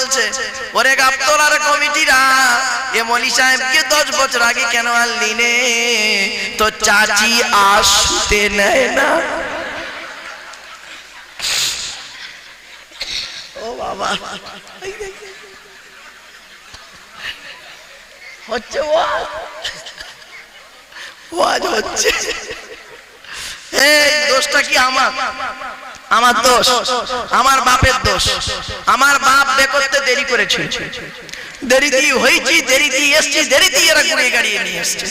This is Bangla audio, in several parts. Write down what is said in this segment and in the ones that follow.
বলছে, ওরে গাবতলার কমিটিরা, এ মলি সাহেবকে দশ বছর আগে কেন আনলি নে? তো চাচি আসতে নেয় না। ও বাবা। হচ্ছে ওয়াজ হচ্ছে। এই, দোষটা কি আমার? আমার দোষ, আমার বাপের দোষ, আমার বাপ বে করতে দেরি করেছে দেরি দিয়ে হয়েছি, দেরি দিয়ে এসছি, দেরি দিয়ে এরা ঘুরিয়ে গাড়িয়ে নিয়ে এসছে।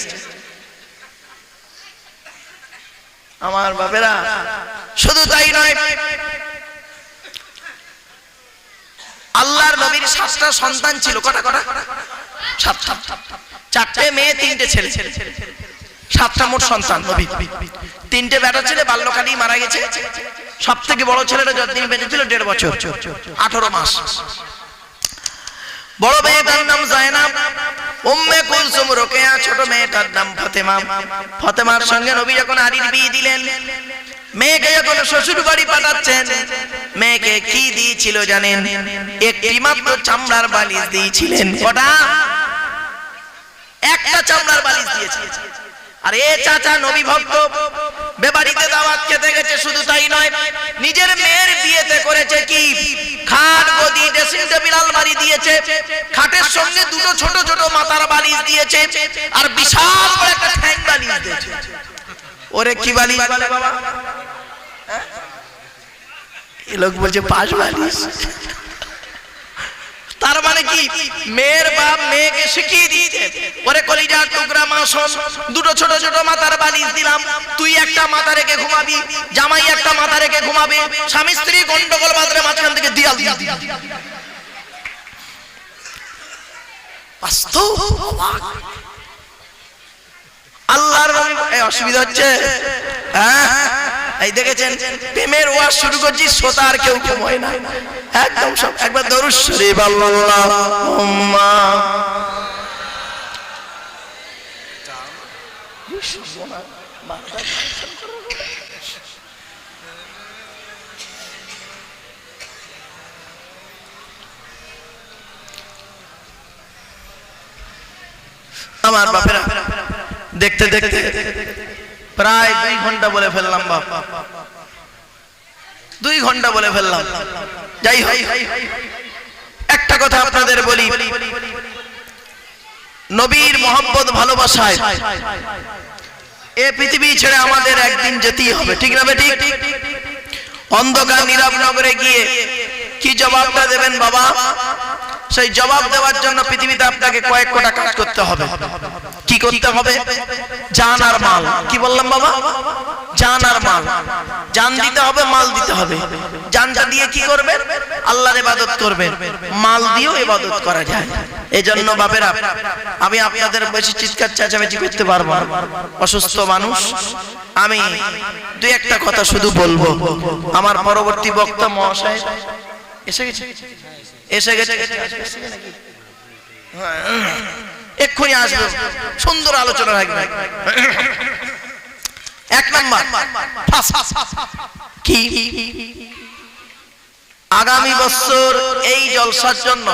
আমার বাপেরা, শুধু তাই নয়, আল্লাহর নবীর সাতটা সন্তান ছিল। কটা কটা? সাতটা। চারটে মেয়ে, তিনটে ছেলে। সাতটা মোট সন্তান নবী। তিনটে বেটা ছেলে, বাল্যকালেই মারা গেছে। সব থেকে বড় ছেলেটা যতদিন বেঁচে ছিল দেড় বছর। আঠারো মাস। বড় মেয়েটার নাম জায়নাব। উম্মে কুলসুম রোকেয়া, ছোট মেয়েটার নাম ফাতেমা। ফাতেমার সঙ্গে নবী যখন আরির বিয়ে দিলেন, মেয়েকে যখন শ্বশুর বাড়ি পাঠাচ্ছেন, মেয়েকে কি দিয়েছিল জানেন? একটি মাত্র চামড়ার বালিশ দিয়েছিলেন। কটা? একটা চামড়ার বালিশ দিয়েছে আর এ চাচা নবী ভক্ত, বেবাড়িতে দাওয়াত খেতে গেছে, শুধু তাই নয় করেছে কি? খাট গদি ড্রেসিং টেবিল আলমারি দিয়েছে। খাটের সঙ্গে দুটো ছোট ছোট মাথার বালিশ দিয়েছে আর বিশাল বড় একটা ঠ্যাং বালিশ দিয়েছে। ওরে কি বালিশ বলে বাবা? হ্যাঁ? লোক বলছে পাঁচ বালিশ। মানে কি? মেয়ের বাপ মেয়েকে শিখিয়ে দিয়েছে। ওরে টুকরা দুটো ছোট ছোট মাথার বালিশ দিলাম। তুই একটা মাথা রেখে ঘুমাবি, জামাই একটা মাথা রেখে ঘুমাবে। স্বামী স্ত্রী গন্ডগোল বাদরে মাঝখান থেকে দিয়াল দিয়ে আল্লাহর অসুবিধা হচ্ছে? হ্যাঁ। এই দেখেছেন, প্রেমের ওয়াজ শুরু করছি, শ্রোতা আর কেউ কেউ হয় না। একদম সব, একবার দরুদ শরীফ আল্লাহুম্মা আমার বাপেরা, দেখতে দেখতে প্রায় দুই ঘণ্টা বলে ফেললাম, বাপ। দুই ঘণ্টা বলে ফেললাম। যাই হোক, একটা কথা আপনাদের বলি। নবীর মোহাম্মদ ভালোবাসায় এ পৃথিবী ছেড়ে আমাদের একদিন যেতেই হবে, ঠিক না বেটি অন্ধকার নীরব নগরে গিয়ে কি জবাবটা দেবেন বাবা? সেই জবাব দেওয়ার জন্য পৃথিবীতে আপনাকে কয়েক কোটা কাজ করতে হবে। কি করতে হবে? জান আর মাল। কি বললাম বাবা? জান আর মাল। জান দিতে হবে মাল দিতে হবে। জানটা দিয়ে কি করবেন আল্লাহর ইবাদত করবেন মাল দিয়েও ইবাদত করা যায়। এই জন্য বাপেরা আমি আপনাদের বেশি চিৎকার চেঁচামেচি করতে পারব না। অসুস্থ মানুষ আমি দুই একটা কথা শুধু বলব। আমার পরবর্তী বক্তা মহাশয় এসে গেছে? এসে গেছে? হ্যাঁ, এক্ষুনি আসবে। সুন্দর আলোচনা রাখবে। এক নম্বর। কি? আগামী বছর এই জলসার জন্য।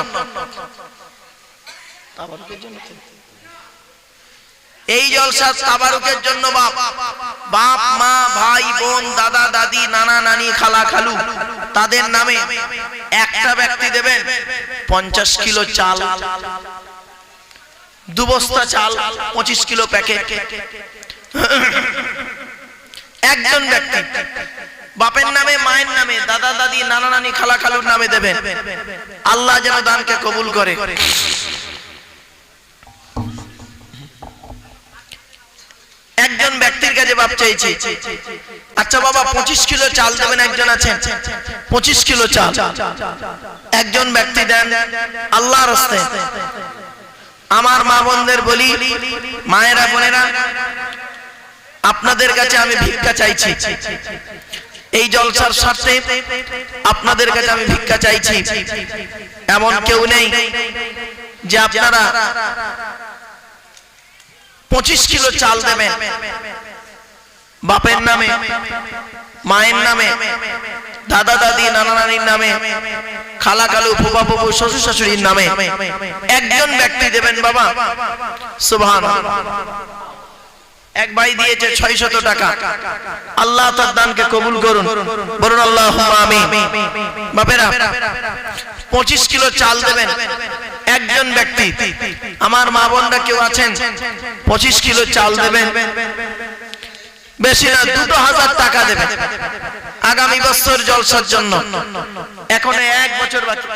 এই জলসা তাবারুকের জন্য বাপ। বাপ, মা, ভাই, বোন, দাদা, দাদি, নানা, নানি, খালা, খালু, তাদের নামে একটা ব্যক্তি দেবেন পঞ্চাশ কিলো চাল। দু বস্তা চাল, পঁচিশ কিলো প্যাকেট। একজন ব্যক্তি, বাপের নামে, মায়ের নামে, দাদা, দাদি, নানা, নানি, খালা, খালুর নামে দেবেন। আল্লাহ যেন দানকে কবুল করে। একজন ব্যক্তির কাছে বাপ চাইছি আচ্ছা বাবা, পঁচিশ কিলো চাল দেবেন একজন আছেন? পঁচিশ কিলো চাল। একজন ব্যক্তি দেন, আল্লাহর হস্তে। আমার মা বোনদের বলি, মায়েরা বোনেরা, আপনাদের কাছে আমি ভিক্ষা চাইছি। এই জলসার স্বার্থে আপনাদের কাছে আমি ভিক্ষা চাইছি। এমন কেউ নেই যে আপনারা পঁচিশ কিলো চাল দেবেন। বাপের নামে, মায়ের নামে, দাদা দাদি, নানা নানির নামে খালা কালু ফুপা ফুপু শ্বশুর শাশুড়ির নামে একজন ব্যক্তি দেবেন বাবা। সুবহান এক ভাই দিয়েছে ছয় শত টাকা। আল্লাহ তার দানকে কবুল করুন। বলুন আল্লাহ আমি বাপেরা, পঁচিশ কিলো চাল দেবেন একজন ব্যক্তি। আমার মা বোনরা কেউ আছেন? পঁচিশ কিলো চাল দেবেন। বেশি না দুটো হাজার টাকা দেবে। আগামী বছর জলসার জন্য। এখন এক বছর বাকি।